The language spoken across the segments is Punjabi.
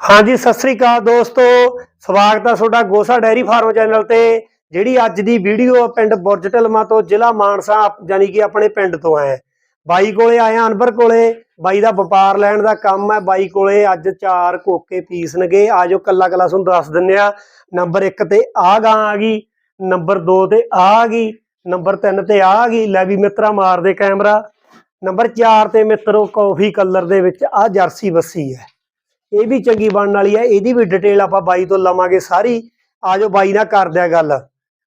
ਹਾਂਜੀ ਸਤਿ ਸ੍ਰੀ ਅਕਾਲ ਦੋਸਤੋ। ਸਵਾਗਤ ਹੈ ਤੁਹਾਡਾ ਗੋਸਾ ਡੈਰੀ ਫਾਰਮ ਚੈਨਲ ਤੇ ਜਿਹੜੀ ਅੱਜ ਦੀ ਵੀਡੀਓ ਪਿੰਡ ਬੁਰਜ ਢਲਮਾ ਤੋਂ ਜ਼ਿਲ੍ਹਾ ਮਾਨਸਾ ਯਾਨੀ ਕਿ ਆਪਣੇ ਪਿੰਡ ਤੋਂ ਆਏ ਬਾਈ ਕੋਲੇ ਆਇਆ ਹਾਂ, ਅਨਵਰ ਕੋਲੇ। ਬਾਈ ਦਾ ਵਪਾਰ ਲੈਣ ਦਾ ਕੰਮ ਹੈ ਬਾਈ ਕੋਲੇ ਅੱਜ ਚਾਰ ਕੋਕੇ ਪੀਸਣਗੇ ਆਜੋ ਕੱਲਾ ਕੱਲਾ ਤੁਹਾਨੂੰ ਦੱਸ ਦਿੰਨੇ ਆ। ਨੰਬਰ 1 ਤੇ ਆ ਗਾਂ ਆ ਗਈ ਨੰਬਰ 2 ਤੇ ਆ ਗਈ ਨੰਬਰ 3 ਤੇ ਆ ਗਈ ਲੈ ਵੀ ਮਿੱਤਰਾ ਮਾਰ ਕੈਮਰਾ। ਨੰਬਰ 4 ਤੇ ਮਿੱਤਰੋ ਕਾਫੀ ਕਲਰ ਦੇ ਵਿੱਚ ਆ ਜਰਸੀ ਬੱਸੀ ਹੈ ਇਹ ਵੀ ਚੰਗੀ ਬਣਨ ਵਾਲੀ ਹੈ ਇਹਦੀ ਵੀ ਡਿਟੇਲ ਆਪਾਂ ਬਾਈ ਤੋਂ ਲਵਾਂਗੇ ਸਾਰੀ। ਆਜੋ ਬਾਈ ਨਾਲ ਕਰਦੇ ਆ ਗੱਲ।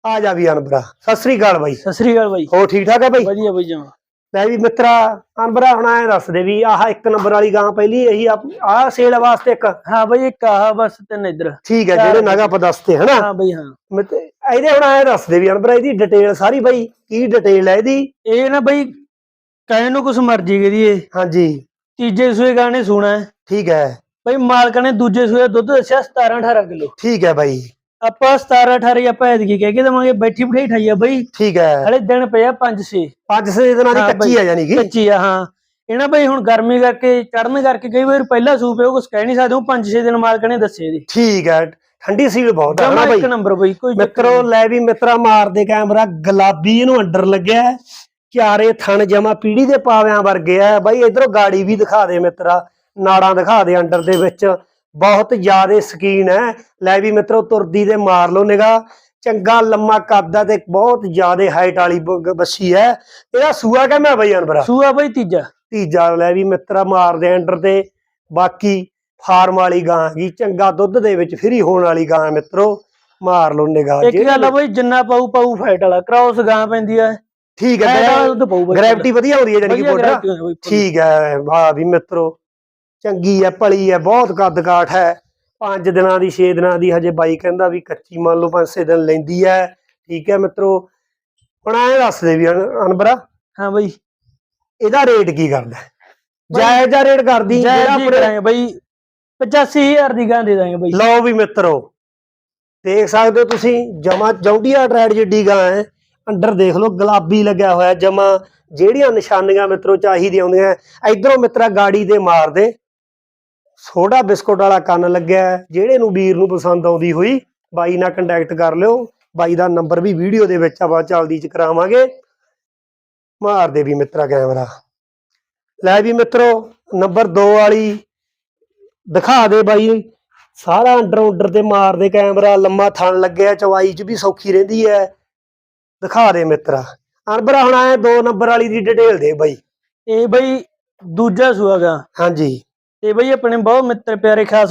ਆ ਜਾ ਵੀ ਅਨਬਰਾ ਸਤਿ ਸ੍ਰੀ ਅਕਾਲ ਬਾਈ। ਸਤਿ ਸ੍ਰੀ ਅਕਾਲ ਬਾਈ। ਹੋ ਠੀਕ ਠਾਕ ਹੈ ਬਾਈ? ਵਧੀਆ ਬਾਈ ਜਮਾ। ਲੈ ਵੀ ਮਿੱਤਰਾ ਅਨਬਰਾ ਹੁਣ ਐ ਦੱਸ ਦੇ ਵੀ ਆਹ ਇੱਕ ਨੰਬਰ ਵਾਲੀ ਗਾਂ ਪਹਿਲੀ ਇਹੀ ਆਹ ਸੇਲ ਵਾਸਤੇ ਇੱਕ? ਹਾਂ ਬਾਈ ਇੱਕ ਆਹ ਬਸ ਤਿੰਨ ਇੱਧਰ। ਠੀਕ ਹੈ ਜਿਹੜੇ ਨਗਾ ਆਪਾਂ ਦੱਸਤੇ ਹਨਾ? ਹਾਂ ਬਾਈ ਹਾਂ। ਇਹਦੇ ਹੁਣ ਐ ਦੱਸ ਦੇ ਵੀ ਅਨਬਰਾ ਇਹਦੀ ਡਿਟੇਲ ਸਾਰੀ ਬਾਈ ਕੀ ਡਿਟੇਲ ਹੈ ਇਹਦੀ? ਇਹ ਨਾ ਬਾਈ ਕਹਿਣ ਨੂੰ ਕੁਛ ਮਰਜ਼ੀ ਕਰੀ ਇਹ ਹਾਂਜੀ। ਤੀਜੇ ਸੂਏ ਗਾਣੇ ਸੁਣਾ ਠੀਕ ਹੈ। ਬਾਈ ਮਾਲਕ ਨੇ ਦੂਜੇ ਸੂਏ ਦੁੱਧ ਦੱਸਿਆ 17 18 ਕਿਲੋ। ਠੀਕ ਹੈ ਬਾਈ। ਆਪਾਂ 17 18 ਆਪਾਂ ਐਤਕੀ ਕਹਿ ਕੇ ਦਵਾਂਗੇ ਬੈਠੀ ਬਿਠਾਈ ਠਾਈ ਆ ਬਾਈ। ਠੀਕ ਹੈ। ਹਲੇ ਦਿਨ ਪਿਆ 5 6 ਪੰਜ ਛੇ ਦਿਨਾਂ ਦੀ ਕੱਚੀ ਬਾਈ, ਹੈ ਯਾਨੀ ਕਿ। ਕੱਚੀ ਆ ਹਾਂ। ਇਹਨਾਂ ਬਾਈ ਹੁਣ ਗਰਮੀ ਕਰਕੇ ਚੜਨ ਕਰਕੇ ਕਈ ਵਾਰ ਪਹਿਲਾ ਸੂਪ ਹੈ ਉਹ ਕੁਛ ਕਹਿ ਨਹੀਂ ਸਕਦੇ ਉਹ 5 6 ਦਿਨ ਮਾਲਕ ਨੇ ਦੱਸੇ ਇਹਦੀ। ਠੀਕ ਹੈ ਠੰਡੀ ਸੀਲ ਬਹੁਤ ਹੈ ਜਮਾ ਹਨਾ ਇੱਕ ਬਾਈ। ਨੰਬਰ ਬਾਈ ਕੋਈ ਮਿੱਤਰੋ ਲੈ ਵੀ ਮਿੱਤਰਾ ਮਾਰਦੇ ਕੈਮਰਾ ਗੁਲਾਬੀ ਇਹਨੂੰ ਅੰਡਰ ਲੱਗਿਆ। ਚਾਰੇ ਥਣ ਜਮਾ ਪੀੜੀ ਦੇ ਪਾਵਿਆਂ ਵਰਗੇ ਆ। ਬਾਈ ਇਧਰੋਂ ਗਾੜੀ ਵੀ ਦਿਖਾ ਦੇ ਮਿੱਤਰਾ। ਨਾੜਾਂ ਦਿਖਾ ਦੇ ਅੰਡਰ ਦੇ ਵਿੱਚ। ਬਹੁਤ ਜ਼ਿਆਦਾ ਸਕੀਨ ਹੈ। ਲੈ ਵੀ ਮਿੱਤਰੋ ਤੁਰਦੀ ਦੇ ਮਾਰ ਲਓ ਨਿਗਾ ਚੰਗਾ ਲੰਮਾ ਕੱਦ ਤੇ ਬਹੁਤ ਜ਼ਿਆਦਾ ਹਾਈਟ ਵਾਲੀ ਬੱਸੀ ਹੈ। ਇਹਦਾ ਸੂਆ ਕਹਿੰਦਾ ਬਾਈ ਅਨਬਰਾ ਸੂਆ ਬਾਈ ਤੀਜਾ। ਤੀਜਾ ਲੈ ਵੀ ਮਿੱਤਰਾ ਮਾਰਦੇ ਅੰਡਰ ਤੇ। ਬਾਕੀ ਫਾਰਮ ਵਾਲੀ ਗਾਂ ਹੈਗੀ। ਚੰਗਾ ਦੁੱਧ ਦੇ ਵਿੱਚ ਫਰੀ ਹੋਣ ਵਾਲੀ ਗਾਂ ਮਿੱਤਰੋ। ਮਾਰ ਲਓ ਨਿਗਾਹ। ਇੱਕ ਗੱਲ ਆ ਬਾਈ ਜਿੰਨਾ ਪਾਊ ਪਾਊ ਫੈਟ ਵਾਲਾ। ਕ੍ਰਾਸ ਗਾਂ ਪੈਂਦੀ ਆ। ਠੀਕ ਹੈ ਗ੍ਰੈਵਿਟੀ ਵਧੀਆ ਹੁੰਦੀ ਹੈ ਜਾਨੀ ਕਿ full। ਠੀਕ ਹੈ ਵਾਹ ਵੀ ਮਿੱਤਰੋ। ਚੰਗੀ ਹੈ ਭਲੀ ਹੈ ਬਹੁਤ ਕੱਦ ਕਾਠ ਹੈ ਪੰਜ ਦਿਨਾਂ ਦੀ 6 ਦਿਨਾਂ ਦੀ ਹਜੇ ਬਾਈ ਕਹਿੰਦਾ ਵੀ ਕੱਚੀ ਮੰਨ ਲਓ 5-6 ਦਿਨ ਲੈਂਦੀ ਹੈ ਠੀਕ ਹੈ ਮਿੱਤਰੋ ਹੁਣ ਐਂ ਦੱਸ ਦੇ ਵੀ ਅਨ- ਅਨਬਰਾ ਹਾਂ ਬਾਈ। ਇਹਦਾ ਰੇਟ ਕੀ ਕਰਦਾ? ਜਾਇਜ਼ ਦਾ ਰੇਟ ਕਰਦੀ ਜਿਹੜਾ ਕਰਾਂਗੇ ਬਾਈ। 85000 ਦੀ ਗਾਂ ਦੇ ਦਾਂਗੇ ਬਾਈ। ਲਓ ਵੀ ਮਿੱਤਰੋ ਦੇਖ ਸਕਦੇ ਹੋ ਤੁਸੀਂ ਜਮਾ ਜੌਂਡੀਆ ਟਰੈਡ ਜਿੱਡੀ ਗਾਂ ਹੈ ਅੰਡਰ ਦੇਖ ਲਓ ਗੁਲਾਬੀ ਲੱਗਿਆ ਹੋਇਆ ਜਮਾ। ਜਿਹੜੀਆਂ ਨਿਸ਼ਾਨੀਆਂ ਮਿੱਤਰੋ ਚਾਹੀਦੀਆਂ ਹੁੰਦੀਆਂ ਇਧਰੋਂ ਮਿੱਤਰਾ ਗਾੜੀ ਦੇ ਮਾਰ ਦੇ। ਸੋਡਾ ਬਿਸਕੁਟ ਵਾਲਾ ਕੰਨ ਲੱਗਿਆ। ਜਿਹੜੇ ਨੂੰ ਵੀਰ ਨੂੰ ਪਸੰਦ ਆਉਂਦੀ ਹੋਈ ਬਾਈ ਨਾਲ ਕੰਟੈਕਟ ਕਰ ਲਿਓ। ਬਾਈ ਦਾ ਨੰਬਰ ਵੀ ਵੀਡੀਓ ਦੇ ਵਿੱਚ ਆਪਾਂ ਚਲਦੀ ਚ ਕਰਾਵਾਂਗੇ। ਮਾਰ ਦੇ ਵੀ ਮਿੱਤਰਾ ਕੈਮਰਾ ਲੈ ਵੀ ਮਿੱਤਰੋ ਨੰਬਰ 2 ਵਾਲੀ। ਦਿਖਾ ਦੇ ਬਾਈ। ਸਾਰਾ ਅੰਡਰ ਉੱਡਰ ਤੇ ਮਾਰਦੇ ਕੈਮਰਾ ਲੰਮਾ ਥਣ ਲੱਗਿਆ ਚਵਾਈ ਚ ਵੀ ਸੌਖੀ ਰਹਿੰਦੀ ਹੈ। ਦਿਖਾ ਦੇ ਮਿੱਤਰਾ। ਅਨਬਰਾ ਹੁਣ ਆਏ ਦੋ ਨੰਬਰ ਵਾਲੀ ਦੀ ਡਿਟੇਲ ਦੇ ਬਾਈ। ਇਹ ਬਾਈ ਦੂਜਾ ਸੂਆ ਗਾਂ। ਹਾਂਜੀ। ਤੇ ਬਈ ਆਪਣੇ ਬਹੁਤ ਮਿੱਤਰ ਪਿਆਰੇ ਖਾਸ